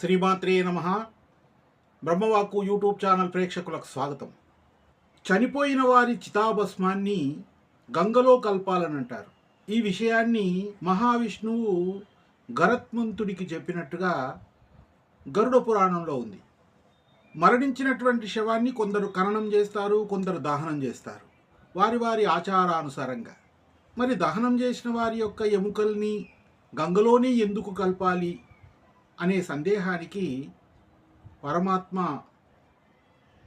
శ్రీమాత్రే నమ. బ్రహ్మవాక్కు YouTube channel ప్రేక్షకులకు స్వాగతం. చనిపోయిన వారి చితాభస్మాన్ని గంగలో కలపాలని అంటారు ఈ విషయాన్ని మహావిష్ణువు గరత్మంతుడికి చెప్పినట్టుగా గరుడ పురాణంలో ఉంది. మరణించినటువంటి శవాన్ని కొందరు ఖననం చేస్తారు కొందరు దహనం చేస్తారు. వారి వారి ఆచారానుసారంగా. మరి దహనం చేసిన వారి యొక్క ఎముకల్ని గంగలోనే ఎందుకు కలపాలి? అనే సందేహానికి పరమాత్మ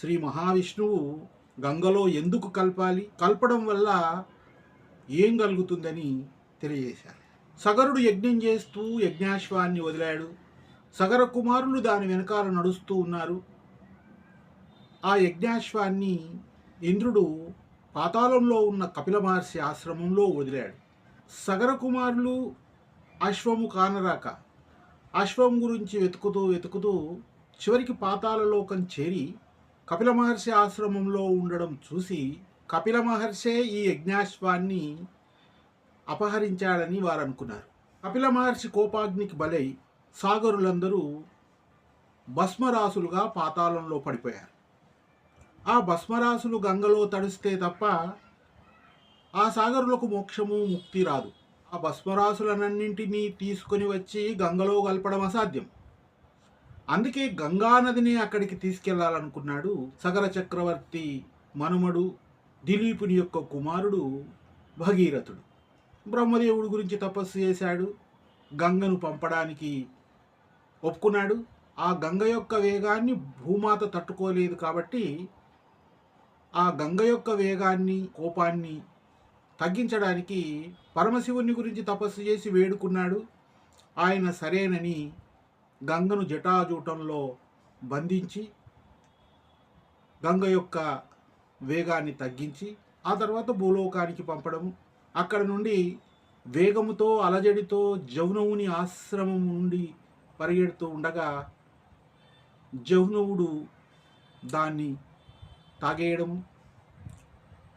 శ్రీ మహావిష్ణువు గంగలో ఎందుకు కలపాలి? కలపడం వల్ల ఏం కలుగుతుందని తెలియజేశారు. సగరుడు యజ్ఞం చేస్తూ యజ్ఞాశ్వాన్ని వదిలాడు. సగర కుమారులు దాని వెనకాల నడుస్తూ ఉన్నారు. ఆ యజ్ఞాశ్వాన్ని ఇంద్రుడు పాతాళంలో ఉన్న కపిల మహర్షి ఆశ్రమంలో వదిలాడు. సగర కుమారులు అశ్వము కానరాక అశ్వం గురించి వెతుకుతూ వెతుకుతూ చివరికి పాతాళలోకం చేరి కపిల మహర్షి ఆశ్రమంలో ఉండడం చూసి కపిల మహర్షే ఈ యజ్ఞాశ్వాన్ని అపహరించాడని వారు అనుకున్నారు. కపిల మహర్షి కోపాగ్నికి బలై సాగరులందరూ భస్మరాసులుగా పాతాళంలో పడిపోయారు. ఆ భస్మరాసులు గంగలో తడిస్తే తప్ప ఆ సాగరులకు మోక్షము ముక్తి రాదు. ఆ భస్మరాశులనన్నింటినీ తీసుకొని వచ్చి గంగలో కలపడం అసాధ్యం. అందుకే గంగా నదిని అక్కడికి తీసుకెళ్ళాలనుకున్నాడు సగర చక్రవర్తి మనుమడు దిలీపుని యొక్క కుమారుడు భగీరథుడు. బ్రహ్మదేవుడి గురించి తపస్సు చేశాడు. గంగను పంపడానికి ఒప్పుకున్నాడు. ఆ గంగ యొక్క వేగాన్ని భూమాత తట్టుకోలేదు కాబట్టి ఆ గంగ యొక్క వేగాన్ని కోపాన్ని తగ్గించడానికి పరమశివుని గురించి తపస్సు చేసి వేడుకున్నాడు. ఆయన సరేనని గంగను జటాజూటంలో బంధించి గంగ యొక్క వేగాన్ని తగ్గించి ఆ తర్వాత భూలోకానికి పంపడము అక్కడ నుండి వేగముతో అలజడితో జౌనవుని ఆశ్రమం నుండి పరిగెడుతూ ఉండగా జౌనవుడు దాన్ని తాగేయడము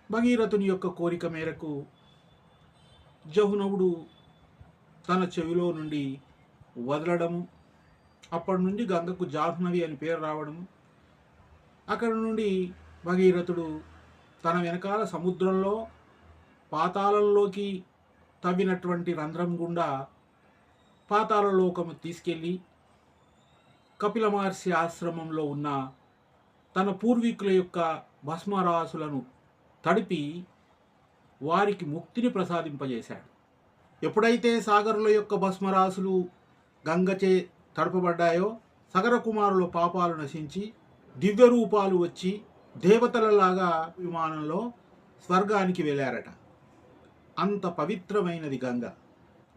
భగీరథుని యొక్క కోరిక మేరకు జహునవుడు తన చెవిలో నుండి వదలడము అప్పటి నుండి గంగకు జాహ్నవి అని పేరు రావడము అక్కడ నుండి భగీరథుడు తన వెనకాల సముద్రంలో పాతాళంలోకి తవ్వినటువంటి రంధ్రం గుండా పాతాళలోకము తీసుకెళ్ళి కపిల మహర్షి ఆశ్రమంలో ఉన్న తన పూర్వీకుల యొక్క భస్మరాసులను తడిపి వారికి ముక్తిని ప్రసాదింపజేశాడు. ఎప్పుడైతే సాగరుల యొక్క భస్మరాసులు గంగచే తడపబడ్డాయో సగర కుమారుల పాపాలు నశించి దివ్య రూపాలు వచ్చి దేవతలలాగా విమానంలో స్వర్గానికి వెళ్ళారట. అంత పవిత్రమైనది గంగ.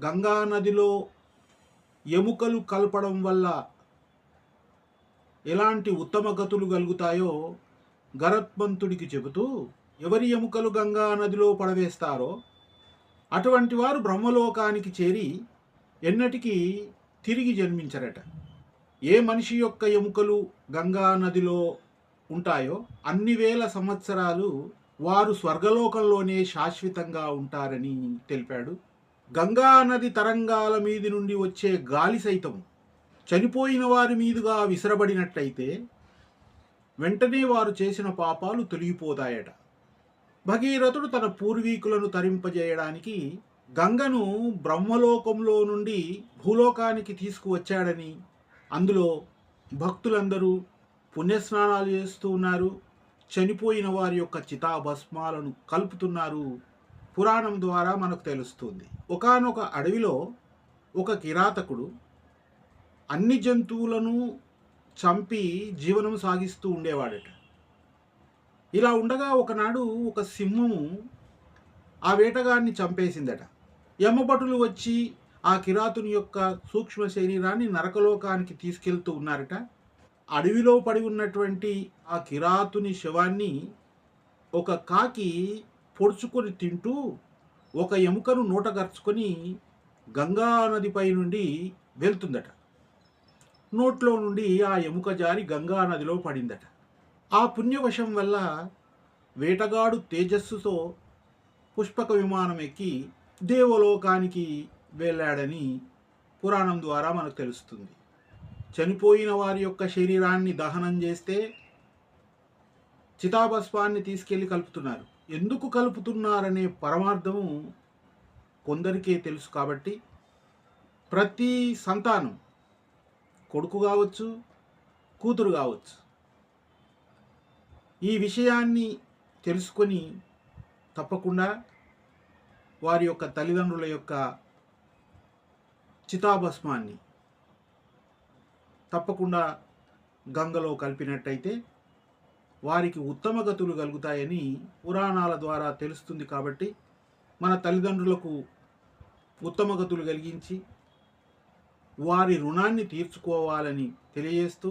గంగా నదిలో ఎముకలు కలపడం వల్ల ఎలాంటి ఉత్తమ గతులు కలుగుతాయో గరత్మంతుడికి చెబుతూ ఎవరి ఎముకలు గంగా నదిలో పడవేస్తారో అటువంటి వారు బ్రహ్మలోకానికి చేరి ఎన్నటికీ తిరిగి జన్మించరట. ఏ మనిషి యొక్క ఎముకలు గంగా నదిలో ఉంటాయో అన్ని వేల సంవత్సరాలు వారు స్వర్గలోకంలోనే శాశ్వతంగా ఉంటారని తెలిపాడు. గంగా నది తరంగాల మీది నుండి వచ్చే గాలి సైతం చనిపోయిన వారి మీదుగా విసరబడినట్లయితే వెంటనే వారు చేసిన పాపాలు తొలగిపోతాయట. భగీరథుడు తన పూర్వీకులను తరింపజేయడానికి గంగను బ్రహ్మలోకంలో నుండి భూలోకానికి తీసుకువచ్చాడని అందులో భక్తులందరూ పుణ్యస్నానాలు చేస్తూ ఉన్నారు. చనిపోయిన వారి యొక్క చితాభస్మాలను కలుపుతున్నారు. పురాణం ద్వారా మనకు తెలుస్తుంది. ఒకానొక అడవిలో ఒక కిరాతకుడు అన్ని జంతువులను చంపి జీవనం సాగిస్తూ ఉండేవాడట. ఇలా ఉండగా ఒకనాడు ఒక సింహము ఆ వేటగాన్ని చంపేసిందట. యమభటులు వచ్చి ఆ కిరాతుని యొక్క సూక్ష్మ శరీరాన్ని నరకలోకానికి తీసుకెళ్తూ ఉన్నారట. అడవిలో పడి ఉన్నటువంటి ఆ కిరాతుని శవాన్ని ఒక కాకి పొడుచుకొని తింటూ ఒక ఎముకను నోటగర్చుకొని గంగా నదిపై నుండి వెళ్తుందట. నోట్లో నుండి ఆ ఎముక జారి గంగా నదిలో పడిందట. ఆ పుణ్యవశం వల్ల వేటగాడు తేజస్సుతో పుష్పక విమానం ఎక్కి దేవలోకానికి వెళ్ళాడని పురాణం ద్వారా మనకు తెలుస్తుంది. చనిపోయిన వారి యొక్క శరీరాన్ని దహనం చేస్తే చితాభస్మాన్ని తీసుకెళ్ళి కలుపుతున్నారు. ఎందుకు కలుపుతున్నారనే పరమార్థము కొందరికే తెలుసు కాబట్టి ప్రతి సంతానం కొడుకు కావచ్చు కూతురు కావచ్చు ఈ విషయాన్ని తెలుసుకొని తప్పకుండా వారి యొక్క తల్లిదండ్రుల యొక్క చితాభస్మాన్ని తప్పకుండా గంగలో కలిపినట్టయితే వారికి ఉత్తమ గతులు కలుగుతాయని పురాణాల ద్వారా తెలుస్తుంది కాబట్టి మన తల్లిదండ్రులకు ఉత్తమ గతులు కలిగించి వారి రుణాన్ని తీర్చుకోవాలని తెలియజేస్తూ